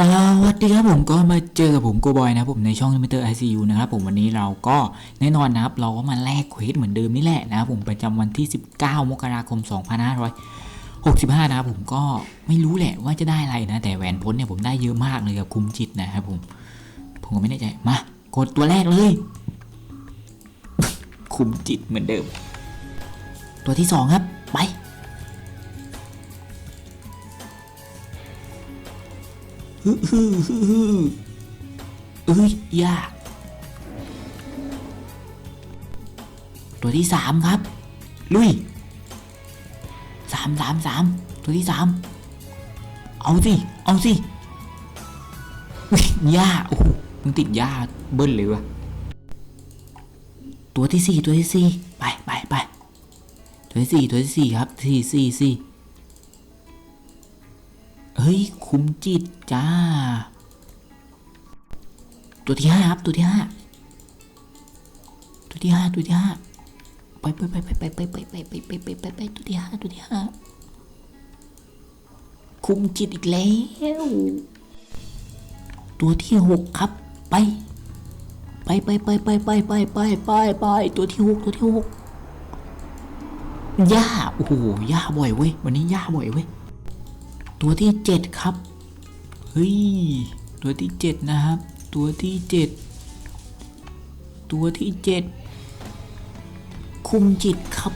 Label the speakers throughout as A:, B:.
A: สวัสดีครับผมก็มาเจอกับผมโกบอยนะผมในช่อง Limiter ICU นะครับผมวันนี้เราก็แน่นอนนะครับ เราก็มาแลกเควสเหมือนเดิมนี่แหละนะครับผมประจำวันที่ 19 มกราคม 2565 นะครับผมก็ไม่รู้แหละว่าจะได้อะไรนะ แต่แหวนพ้นเนี่ยผมได้เยอะมากเลยกับคุมจิตนะครับผม ผมก็ไม่แน่ใจ มากดตัวแรกเลย คุมจิตเหมือนเดิม ตัวที่สองครับ ไป ฮึฮึฮึฮึเอ้ยยากตัวที่สามครับ ลุยสามสามสามตัวที่สามเอาสิ เอาสิอุ๊ยาโอ้โหมันติดย่าเบิ้ลเลยวะตัวที่สี่ตัวที่สี่ไปไปไปตัวที่สี่ตัวที่สี่ครับสี่สี่สี่ ฮ้ย คุมจิตจ้า ตัวที่ห้าครับตัวที่ห้าตัวที่ห้าตัวที่ห้าไปไปไปไปไปไปไปไปไปไปไปไปไปตัวที่ห้าตัวที่ห้าคุมจิตอีกแล้ว ตัวที่หกครับไป ไปไปไปไปไปไปไปไปไปตัวที่หกตัวที่หกย่าโอ้โหย่าบ่อยเว้ยวันนี้ย่าบ่อยเว้ย ตัวที่เจ็ดครับ เฮ้ย ตัวที่เจ็ดนะครับ ตัวที่เจ็ดตัวที่เจ็ดคุมจิตครับ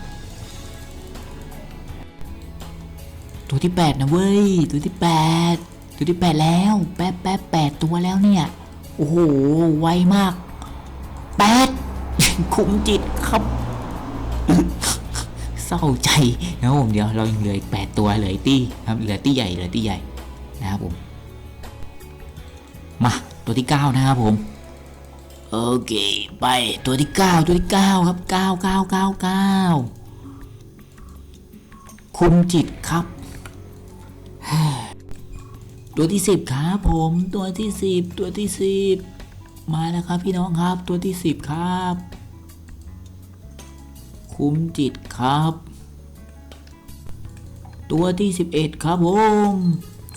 A: ตัวที่แปดนะเว้ย ตัวที่แปดตัวที่แปดแล้ว แป๊บแป๊บแปดตัวแล้วเนี่ย โอ้โห ไวมากแปดคุมจิตครับ ศร้าใจนะครับผมเดี๋ยวเรายังเหลืออีกแปดตัวเหลือตี้ครับเหลือตี้ใหญ่เหลือตี้ใหญ่นะครับผมมาตัวที่เก้านะครับผมโอเคไปตัวที่เก้าตัวที่เก้าครับเก้าเก้าเก้าเก้าคุมจิตครับตัวที่สิบครับผมตัวที่สิบตัวที่สิบมาแล้วครับพี่น้องครับตัวที่สิบครับ คุมจิตครับ ตัวที่ 11 ครับผม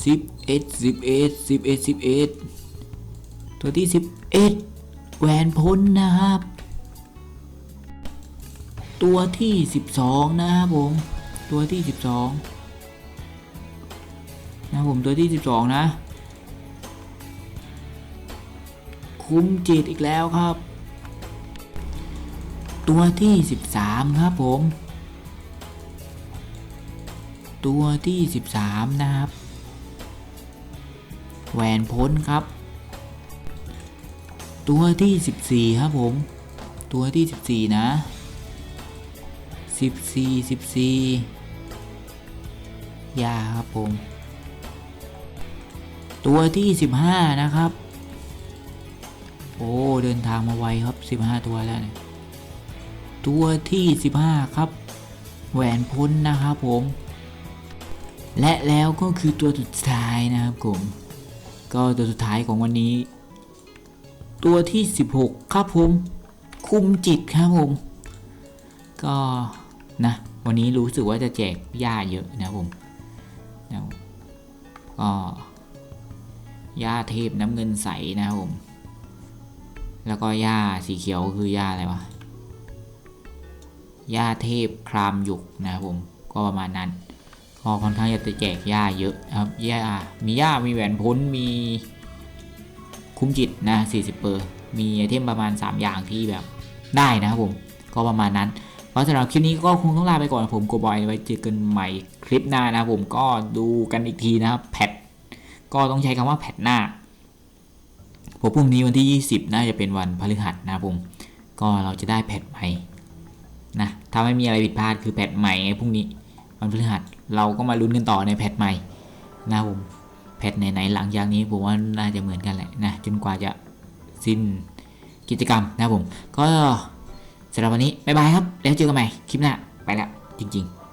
A: 11 11 11 11 ตัวที่ 11 แหวนพ้นนะครับ ตัวที่ 12 นะครับผม ตัวที่ 12 นะครับผมตัวที่ 12 นะ คุ้มจิตอีกแล้วครับ ตัวที่ 13 ครับผม ตัวที่ 13 นะครับ แหวนพ้นครับ ตัวที่ 14 ครับผม ตัวที่ 14 นะ 14 14 ยาครับผม ตัวที่ 15 นะครับ โอ้ เดินทางมาไวครับ 15 ตัวแล้วเนี่ยตัวที่ 15 ครับ แหวนพ้นนะครับผม และแล้วก็คือตัวสุดท้ายนะครับผม ก็ตัวสุดท้ายของวันนี้ ตัวที่ 16 ครับผม คุมจิตครับผม ก็นะ วันนี้รู้สึกว่าจะแจกหญ้าเยอะนะครับผมนะก็หญ้าเทพน้ำเงินใสนะครับผม แล้วก็หญ้าสีเขียวคือหญ้าอะไรวะหญ้าเทพครามหยุกนะครับผม ก็ประมาณนั้น ก็ค่อนข้างจะแจกหญ้าเยอะนะครับหญ้ามีหญ้ามีแหวนพ้นมีคุ้มจิตนะ40เปอร์มีไอเทมประมาณ 3 อย่างที่แบบได้นะครับผม ก็ประมาณนั้นเพราะสำหรับคลิปนี้ก็คงต้องลาไปก่อนผมโกบอยไว้เจอกันใหม่คลิปหน้านะผมก็ดูกันอีกทีนะครับแพทก็ต้องใช้คำว่าแพทหน้าผมพรุ่งนี้วันที่ 20 น่าจะเป็นวันพฤหัสนะผมก็เราจะได้แพทใหม่นะถ้าไม่มีอะไรผิดพลาดคือแพทใหม่ไงพรุ่งนี้วันพฤหัส เราก็มาลุ้นกันต่อในแพทใหม่นะผมแพทไหนๆหลังจากนี้ผมว่าน่าจะเหมือนกันแหละนะจนกว่าจะสิ้นกิจกรรมนะผม ก็สำหรับวันนี้บ๊ายบายครับ แล้วเจอกันใหม่คลิปหน้าไปละจริง ๆ